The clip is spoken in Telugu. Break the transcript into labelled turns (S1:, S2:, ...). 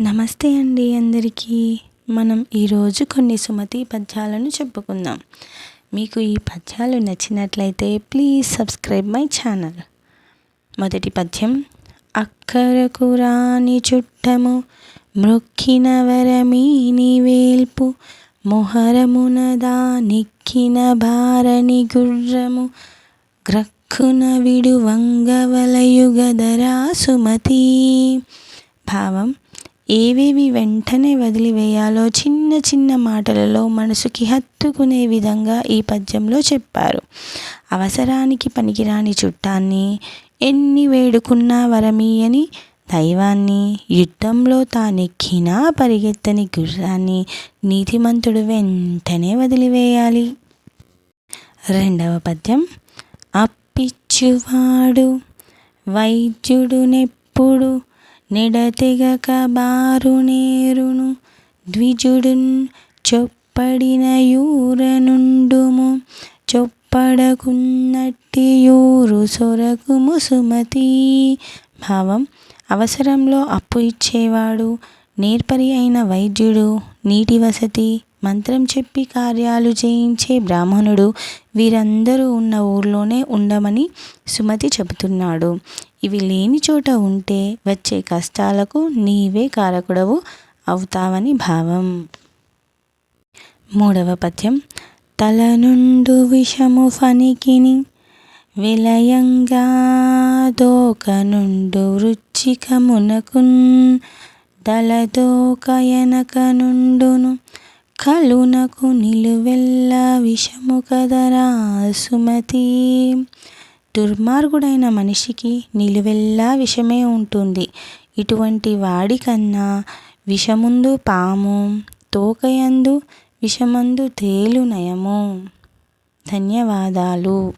S1: నమస్తే అండి అందరికీ. మనం ఈరోజు కొన్ని సుమతి పద్యాలను చెప్పుకుందాం. మీకు ఈ పద్యాలు నచ్చినట్లయితే ప్లీజ్ సబ్స్క్రైబ్ మై ఛానల్. మొదటి పద్యం అక్కరకు రాని చుట్టము మృక్కిన వరమీని వేల్పు మొహరమున దానిక్కిన భారని గుర్రము గ్రక్కున విడు వంగవలయుగదరా సుమతి. భావం ఏవేవి వెంటనే వదిలివేయాలో చిన్న చిన్న మాటలలో మనసుకి హత్తుకునే విధంగా ఈ పద్యంలో చెప్పారు. అవసరానికి పనికిరాని చుట్టాన్ని ఎన్ని వేడుకున్నా వరమీయని దైవాన్ని యుద్ధంలో తానెక్కినా పరిగెత్తని గుర్రాన్ని నీతిమంతుడు వెంటనే వదిలివేయాలి. రెండవ పద్యం అప్పిచ్చువాడు వైద్యుడు నెప్పుడు నెడతెగక బారునేరును ద్విజుడున్ చొప్పడిన యూరనుండుము. చొప్పడకున్నట్టి యూరు సొరకుము సుమతి. భావం అవసరంలో అప్పు ఇచ్చేవాడు నేర్పరి అయిన వైద్యుడు నీటి వసతి మంత్రం చెప్పి కార్యాలు చేయించే బ్రాహ్మణుడు వీరందరూ ఉన్న ఊర్లోనే ఉండమని సుమతి చెబుతున్నాడు. ఇవి లేని చోట ఉంటే వచ్చే కష్టాలకు నీవే కారకుడవు అవుతావని భావం. మూడవ పద్యం. తల నుండు విషము ఫనికిని విలయంగా దోక నుండు వృచ్చికమునకున్ దళదోకయనక నుండును కలునకు నిలువెల్ల విషము కదరా సుమతి. దుర్మార్గుడైన మనిషికి నిలువెల్లా విషమే ఉంటుంది. ఇటువంటి వాడికన్నా విషముందు పాము తోకయందు విషమందు తేలు నయము. ధన్యవాదాలు.